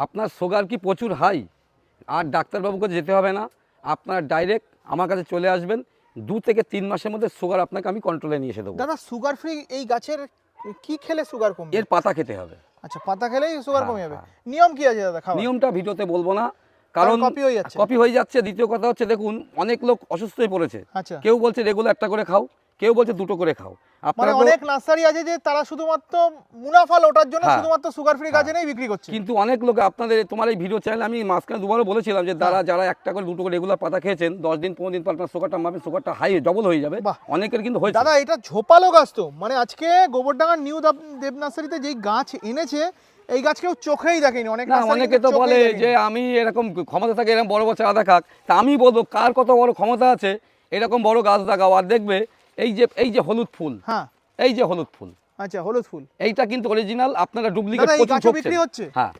আপনার সুগার কি প্রচুর হাই আর ডাক্তারবাবুকে যেতে হবে না। আপনার ডাইরেক্ট আমার কাছে চলে আসবেন। দু থেকে তিন মাসের মধ্যে সুগার আপনাকে আমি কন্ট্রোলে নিয়ে এসে দেবো। দাদা সুগার ফ্রি এই গাছের কি খেলে সুগার কমবে? এর পাতা খেতে হবে। আচ্ছা পাতা খেলেই সুগার হ্যাঁ, কমে যাবে। হ্যাঁ। নিয়ম কি আছে দাদা নিয়মটা ভিডিওতে বলব না। কারণ কপি হয়ে যাচ্ছে। কপি হয়ে যাচ্ছে। দ্বিতীয় কথা হচ্ছে দেখুন অনেক লোক অসুস্থ হয়ে পড়েছে। আচ্ছা। কেউ বলছে রেগুলার একটা করে খাও। কেউ বলছে দুটো করে খাও। মানে আপনারা অনেক নার্সারি আছে যে তারা শুধুমাত্র মুনাফা লোটার জন্য হ্যাঁ। শুধুমাত্র সুগার ফ্রি গাছ। এনেই বিক্রি করছে। কিন্তু অনেক লোক আপনাদের তোমার এই ভিডিও চ্যানেল আমি মাঝখানে দুবারও বলেছিলাম যে হ্যাঁ। যারা একটা করে দুটো করে রেগুলার পাতা খেয়েছেন দশ দিন পনেরো দিন পর আপনার সুগারটা মাপেন সুগারটা হাই ডবল হয়ে যাবে। অনেকের কিন্তু হয়েছে। দাদা এটা ঝোপালো গাছ তো। মানে আজকে গোবরডাঙ্গার নিউ দেব- দেব নার্সারিতে যেই গাছ এনেছে এই গাছ কেউ চোখেই দেখেনি। অনেক না অনেকে তো বলে যে আমি এরকম ক্ষমতা থাকে এরকম বড় বড় চারা দেখাক। তা আমি বলব কার কত বড় ক্ষমতা আছে এরকম বড় গাছ দেখাও। আর দেখবে এই যে এই যে হলুদ ফুল। হ্যাঁ। এই যে হলুদ ফুল। আচ্ছা হলুদ ফুল। এইটা কিন্তু অরিজিনাল আপনারা ডুপ্লিকেট প্রচুর বিক্রি হচ্ছে? হ্যাঁ।